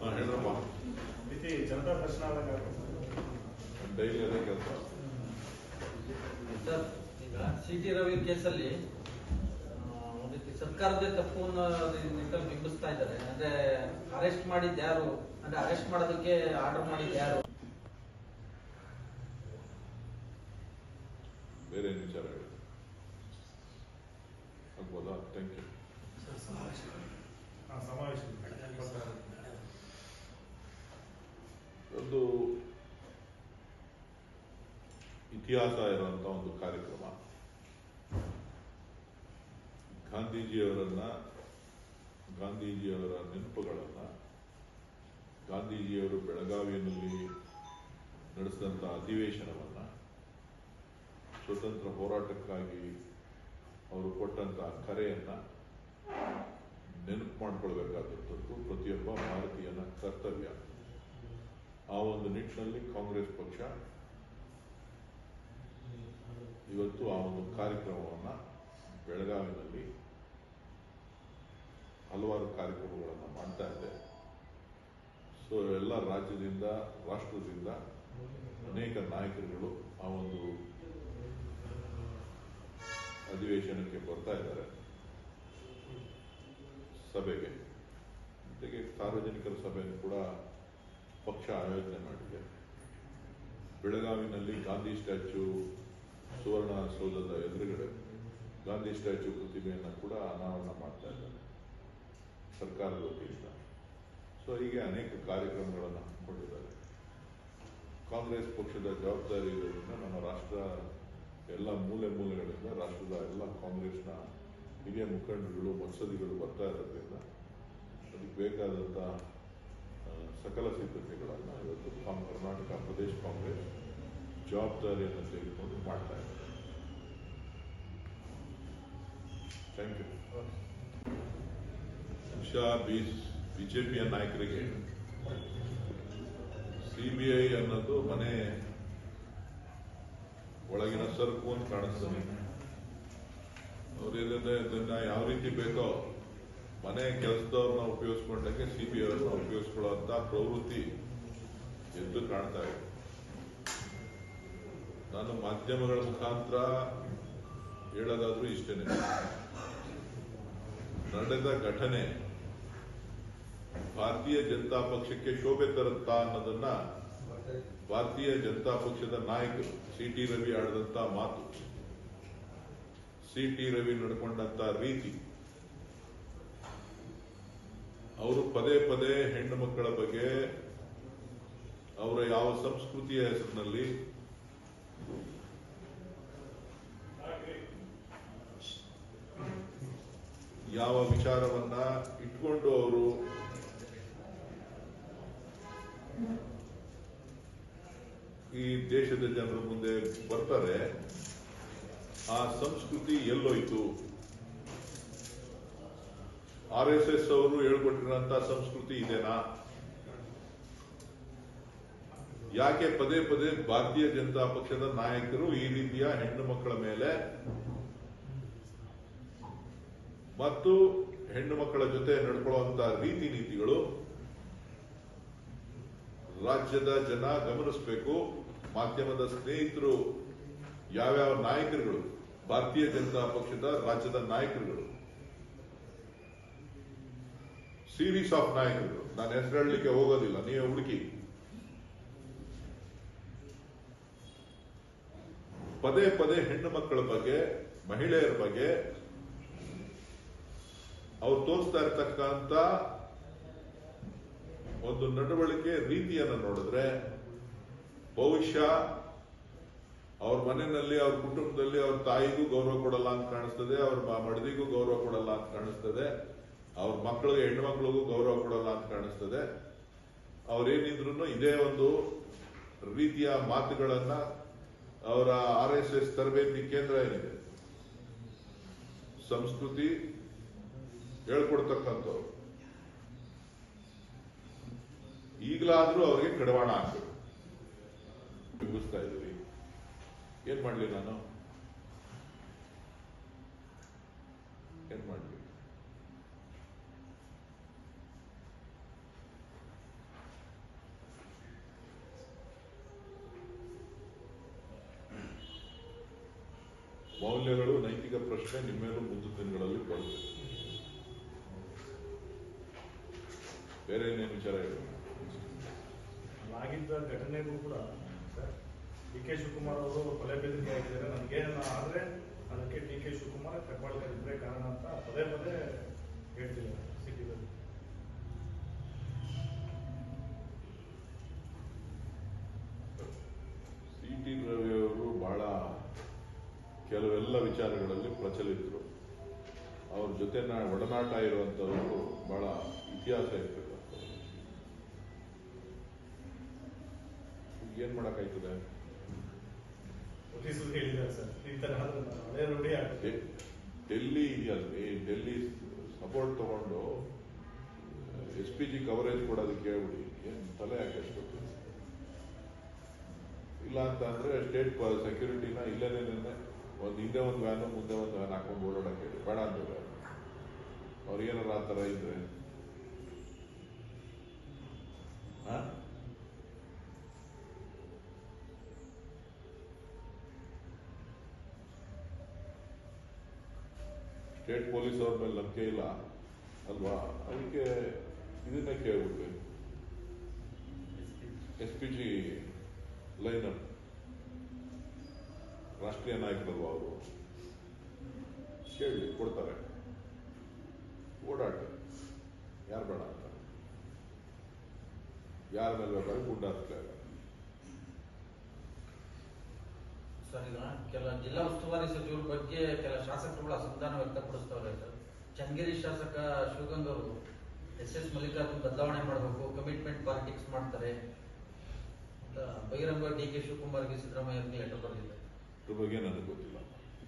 ಹಾಂ ಹೇಳ್ರಪ್ಪ ಇತಿ ಜನತಾ ದರ್ಶನ ಆದಾಗ ಡೈಲಿ ಅದೇ ಕೆಲಸ ಸರ್ ಈಗ ಸಿ ಟಿ ರವಿ ಕೇಸಲ್ಲಿ ರೀತಿ ಸರ್ಕಾರದೇ ತಪ್ಪು ಅನ್ನೋ ಬಿಂಬಿಸ್ತಾ ಇದ್ದಾರೆ. ಅಂದ್ರೆ ಅರೆಸ್ಟ್ ಮಾಡಿದ್ದು ಯಾರು? ಅಂದ್ರೆ ಅರೆಸ್ಟ್ ಮಾಡೋದಕ್ಕೆ ಆರ್ಡರ್ ಮಾಡಿದ್ದು ಯಾರು? ಬೇರೆ ಏನು ವಿಚಾರ ಹೇಳಿ? ಆಗ್ಬೋದಾ? ಥ್ಯಾಂಕ್ ಯು ಒಂದು ಇತಿಹಾಸ ಇರುವಂತ ಒಂದು ಕಾರ್ಯಕ್ರಮ. ಗಾಂಧೀಜಿಯವರನ್ನ, ಗಾಂಧೀಜಿಯವರ ನೆನಪುಗಳನ್ನ, ಗಾಂಧೀಜಿಯವರು ಬೆಳಗಾವಿಯಲ್ಲಿ ನಡೆಸಿದಂಥ ಅಧಿವೇಶನವನ್ನ ಸ್ವತಂತ್ರ ಹೋರಾಟಕ್ಕಾಗಿ ಅವರು ಕೊಟ್ಟಂಥ ಕರೆಯನ್ನ ನೆನಪು ಮಾಡಿಕೊಳ್ಬೇಕಾದಂಥದ್ದು ಪ್ರತಿಯೊಬ್ಬ ಭಾರತೀಯನ ಕರ್ತವ್ಯ. ಆ ಒಂದು ನಿಟ್ಟಿನಲ್ಲಿ ಕಾಂಗ್ರೆಸ್ ಪಕ್ಷ ಇವತ್ತು ಆ ಒಂದು ಕಾರ್ಯಕ್ರಮವನ್ನು ಬೆಳಗಾವಿನಲ್ಲಿ ಹಲವಾರು ಕಾರ್ಯಕ್ರಮಗಳನ್ನು ಮಾಡ್ತಾ ಇದೆ. ಸೊ ಎಲ್ಲ ರಾಜ್ಯದಿಂದ, ರಾಷ್ಟ್ರದಿಂದ ಅನೇಕ ನಾಯಕರುಗಳು ಆ ಒಂದು ಅಧಿವೇಶನಕ್ಕೆ ಬರ್ತಾ ಇದ್ದಾರೆ. ಸಭೆಗೆ. ಜೊತೆಗೆ ಸಾರ್ವಜನಿಕರ ಸಭೆಯನ್ನು ಕೂಡ ಪಕ್ಷ ಆಯೋಜನೆ ಮಾಡಿದೆ. ಬೆಳಗಾವಿನಲ್ಲಿ ಗಾಂಧಿ ಸ್ಟ್ಯಾಚು ಸುವರ್ಣ ಸೌಧದ ಎದುರುಗಡೆ ಗಾಂಧಿ ಸ್ಟ್ಯಾಚು ಪ್ರತಿಮೆಯನ್ನು ಕೂಡ ಅನಾವರಣ ಮಾಡ್ತಾ ಇದ್ದಾರೆ. ಸರ್ಕಾರದ ವತಿಯಿಂದ ಸೊ ಹೀಗೆ ಅನೇಕ ಕಾರ್ಯಕ್ರಮಗಳನ್ನು ಹಮ್ಮಿಕೊಂಡಿದ್ದಾರೆ. ಕಾಂಗ್ರೆಸ್ ಪಕ್ಷದ ಜವಾಬ್ದಾರಿ ಇರೋದ್ರಿಂದ ನಮ್ಮ ರಾಷ್ಟ್ರ ಎಲ್ಲ ಮೂಲೆ ಮೂಲೆಗಳಿಂದ, ರಾಷ್ಟ್ರದ ಎಲ್ಲ ಕಾಂಗ್ರೆಸ್ನ ಹಿರಿಯ ಮುಖಂಡರುಗಳು ಮತ್ಸದಿಗಳು ಬರ್ತಾ ಇರೋದ್ರಿಂದ ಅದಕ್ಕೆ ಬೇಕಾದಂಥ ಸಕಲ ಸಿದ್ಧತೆಗಳನ್ನು ಇವತ್ತು ಕರ್ನಾಟಕ ಪ್ರದೇಶ ಕಾಂಗ್ರೆಸ್ ಜವಾಬ್ದಾರಿಯನ್ನು ತೆಗೆದುಕೊಂಡು ಮಾಡ್ತಾ ಇದ್ದಾರೆ. ಥ್ಯಾಂಕ್ ಯು ಬಹುಶಃ ಬಿ ಬಿಜೆಪಿಯ ನಾಯಕರಿಗೆ ಸಿಬಿಐ ಅನ್ನೋದು ಮನೆ ಒಳಗಿನ ಸರಕು ಅಂತ ಕಾಣಿಸ್ತದೆ ಅವ್ರಿಗೆ ಇದನ್ನ ಯಾವ ರೀತಿ ಬೇಕೋ ಮನೆ ಕೆಲಸದವ್ರನ್ನ ಉಪಯೋಗಿಸ್ಕೊಂಡಂಗೆ ಸಿಬಿಐ ಅವ್ರನ್ನ ಉಪಯೋಗಿಸ್ಕೊಳ್ಳುವಂತ ಪ್ರವೃತ್ತಿ ಎದ್ದು ಕಾಣ್ತಾ ಇದೆ. ನಾನು ಮಾಧ್ಯಮಗಳ ಮುಖಾಂತರ ಹೇಳೋದಾದ್ರೂ ಇಷ್ಟೇನೆ. ನಡೆದ ಘಟನೆ ಭಾರತೀಯ ಜನತಾ ಪಕ್ಷಕ್ಕೆ ಶೋಭೆ ತರುತ್ತಾ ಅನ್ನೋದನ್ನ ಭಾರತೀಯ ಜನತಾ ಪಕ್ಷದ ನಾಯಕರು ಸಿ ಟಿ ರವಿ ಆಡಿದಂತ ಮಾತು. ಸಿ ಟಿ ರವಿ ನಡ್ಕೊಂಡಂತ ರೀತಿ. ಅವರು ಪದೇ ಪದೇ ಹೆಣ್ಣು ಮಕ್ಕಳ ಬಗ್ಗೆ, ಅವರ ಯಾವ ಸಂಸ್ಕೃತಿಯ ಹೆಸರಿನಲ್ಲಿ ಯಾವ ವಿಚಾರವನ್ನ ಇಟ್ಕೊಂಡು ಅವರು ಈ ದೇಶದ ಜನರ ಮುಂದೆ ಬರ್ತಾರೆ, ಆ ಸಂಸ್ಕೃತಿ ಎಲ್ಲೋಯ್ತು. ಆರ್ ಎಸ್ ಎಸ್ ಅವರು ಹೇಳ್ಕೊಟ್ಟಿರುವಂತ ಸಂಸ್ಕೃತಿ ಇದೆನಾ? ಯಾಕೆ ಪದೇ ಪದೇ ಭಾರತೀಯ ಜನತಾ ಪಕ್ಷದ ನಾಯಕರು ಈ ರೀತಿಯ ಹೆಣ್ಣು ಮಕ್ಕಳ ಮೇಲೆ ಮತ್ತು ಹೆಣ್ಣು ಮಕ್ಕಳ ಜೊತೆ ನಡ್ಕೊಳ್ಳುವಂತ ರೀತಿ ನೀತಿಗಳು ರಾಜ್ಯದ ಜನ ಗಮನಿಸಬೇಕು. ಮಾಧ್ಯಮದ ಸ್ನೇಹಿತರು, ಯಾವ್ಯಾವ ನಾಯಕರುಗಳು, ಭಾರತೀಯ ಜನತಾ ಪಕ್ಷದ ರಾಜ್ಯದ ನಾಯಕರುಗಳು ಸೀರೀಸ್ ಆಫ್ ನಾಯಕರುಗಳು. ನಾನು ಹೆಸರು ಹೇಳಲಿಕ್ಕೆ ಹೋಗೋದಿಲ್ಲ, ನೀವೇ ಹುಡುಕಿ. ಪದೇ ಪದೇ ಹೆಣ್ಣು ಮಕ್ಕಳ ಬಗ್ಗೆ, ಮಹಿಳೆಯರ ಬಗ್ಗೆ ಅವ್ರು ತೋರಿಸ್ತಾ ಇರ್ತಕ್ಕಂತ ಒಂದು ನಡವಳಿಕೆ ರೀತಿಯನ್ನು ನೋಡಿದ್ರೆ ಬಹುಶಃ ಅವ್ರ ಮನೆಯಲ್ಲಿ, ಅವ್ರ ಕುಟುಂಬದಲ್ಲಿ ಅವ್ರ ತಾಯಿಗೂ ಗೌರವ ಕೊಡಲ್ಲ ಅಂತ ಕಾಣಿಸ್ತದೆ, ಅವ್ರ ಮಡದಿಗೂ ಗೌರವ ಕೊಡಲ್ಲ ಅಂತ ಕಾಣಿಸ್ತದೆ, ಅವ್ರ ಮಕ್ಕಳಿಗೆ ಹೆಣ್ಣು ಮಕ್ಕಳಿಗೂ ಗೌರವ ಕೊಡಲ್ಲ ಅಂತ ಕಾಣಿಸ್ತದೆ. ಅವ್ರೇನಿದ್ರು ಇದೇ ಒಂದು ರೀತಿಯ ಮಾತುಗಳನ್ನ ಅವರ ಆರ್ ಎಸ್ ಎಸ್ ತರಬೇತಿ ಕೇಂದ್ರ ಏನಿದೆ? ಸಂಸ್ಕೃತಿ ಹೇಳ್ಕೊಡ್ತಕ್ಕಂಥವ್ರು. ಈಗಲಾದ್ರೂ ಅವರಿಗೆ ಕಡವಾಣ ಹಾಕ್ಬೇಕು. ಬಿಂಬಿಸ್ತಾ ಇದ್ದೀವಿ. ಏನ್ ಮಾಡ್ಲಿ ನಾನು? ಏನ್ ಮಾಡ್ಲಿ? ಮೌಲ್ಯಗಳು, ನೈತಿಕ ಪ್ರಶ್ನೆ ನಿಮ್ಮೇಲೂ ಮುಂದಿನ ದಿನಗಳಲ್ಲಿ ಬರುತ್ತೆ. ಬೇರೆ ಏನೇನು ವಿಚಾರ ಹೇಳೋಣ? ಘಟನೆಗೂ ಕೂಡ ಡಿ ಕೆ ಶಿವಕುಮಾರ್ ಅವರು ಕೊಲೆ ಬೆದರಿಕೆ ಆಗಿದ್ದಾರೆ ನನಗೇನ ಆದ್ರೆ ಅದಕ್ಕೆ ಡಿ ಕೆ ಶಿವಕುಮಾರ್ ಕಟ್ಪಾಳ್ಕರಿದ್ರೆ ಕಾರಣ ಅಂತ ಪದೇ ಪದೇ ಹೇಳ್ತಿದ್ದಾರೆ ಸಿಟಿದಲ್ಲಿ ಸಿ ಟಿ ರವಿಯವರು ಬಹಳ ಕೆಲವೆಲ್ಲ ವಿಚಾರಗಳಲ್ಲಿ ಪ್ರಚಲಿತರು. ಅವ್ರ ಜೊತೆ ಒಡನಾಟ ಇರುವಂತವರು ಬಹಳ ಇತಿಹಾಸ ಇರ್ತಕ್ಕಂಥವ್ರು ಏನ್ ಮಾಡಕಾಯ್ತದೆ ಪೊಲೀಸರು ಹೇಳಿದ್ದಾರೆ ಸರ್. ಈ ಅದೇ ರೂಢಿ ಆಗುತ್ತೆ ಡೆಲ್ಲಿ ಇದೆಯಲ್ರಿ ಡೆಲ್ಲಿ ಸಪೋರ್ಟ್ ತಗೊಂಡು ಎಸ್ ಪಿ ಜಿ ಕವರೇಜ್ ಕೊಡೋದಕ್ಕೆ ಹೇಳ್ಬಿಡಿ. ಏನ್ ತಲೆ ಅಷ್ಟೊತ್ತು ಇಲ್ಲ ಅಂತ ಅಂದ್ರೆ ಸ್ಟೇಟ್ ಸೆಕ್ಯೂರಿಟಿನ ಇಲ್ಲೇನೆ ಒಂದು ಹಿಂದೆ ಒಂದು ವ್ಯಾನು ಮುಂದೆ ಒಂದು ವ್ಯಾನ್ ಹಾಕೊಂಡು ಓಡಾಡಕ್ಕೆ ಹೇಳಿ. ಬೇಡ ಅಂತ ಅವ್ರು. ಏನಾರ ಆ ಥರ ಇದ್ರೆ? ಸ್ಟೇಟ್ ಪೊಲೀಸ್ ಅವ್ರ ಮೇಲೆ ನಂಬಿಕೆ ಇಲ್ಲ ಅಲ್ವಾ? ಅದಕ್ಕೆ ಇದನ್ನೇ ಕೇಳ್ಬಿಡ್ಬೇಕು ಎಸ್ ಪಿ ಜಿ ಲೈನರ್ ರಾಷ್ಟ್ರೀಯ ನಾಯಕರಲ್ವಾ ಅವರು? ಕೇಳಿ, ಕೊಡ್ತಾರೆ. ಓಡಾಟ ಯಾರು ಬೇಡ ಅಂತ. ಯಾರ ಮೇಲೆ ಬೇಕಾದ್ರೆ ಗುಡ್ಡ ಹಾಕ್ತಾರೆ ಸರ್ ಈಗ ಕೆಲ ಜಿಲ್ಲಾ ಉಸ್ತುವಾರಿ ಸಚಿವರ ಬಗ್ಗೆ ಕೆಲ ಶಾಸಕರುಗಳು ಅಸಮಾಧಾನ ವ್ಯಕ್ತಪಡಿಸ್ತವ್ರೆ ಸರ್ ಚನ್ನಗಿರಿ ಶಾಸಕ ಶಿವಗಂಗ್ ಅವರು ಎಸ್ ಎಸ್ ಮಲ್ಲಿಕಾರ್ಜುನ್ ಬದಲಾವಣೆ ಮಾಡಬೇಕು ಕಮಿಟ್ಮೆಂಟ್ ಪಾಲಿಟಿಕ್ಸ್ ಮಾಡ್ತಾರೆ ಬಹಿರಂಗ ಡಿ ಕೆ ಶಿವಕುಮಾರ್ಗೆ ಸಿದ್ದರಾಮಯ್ಯ ಲೆಟರ್ ಬರೆದಿದ್ದಾರೆ. ಗೊತ್ತಿಲ್ಲ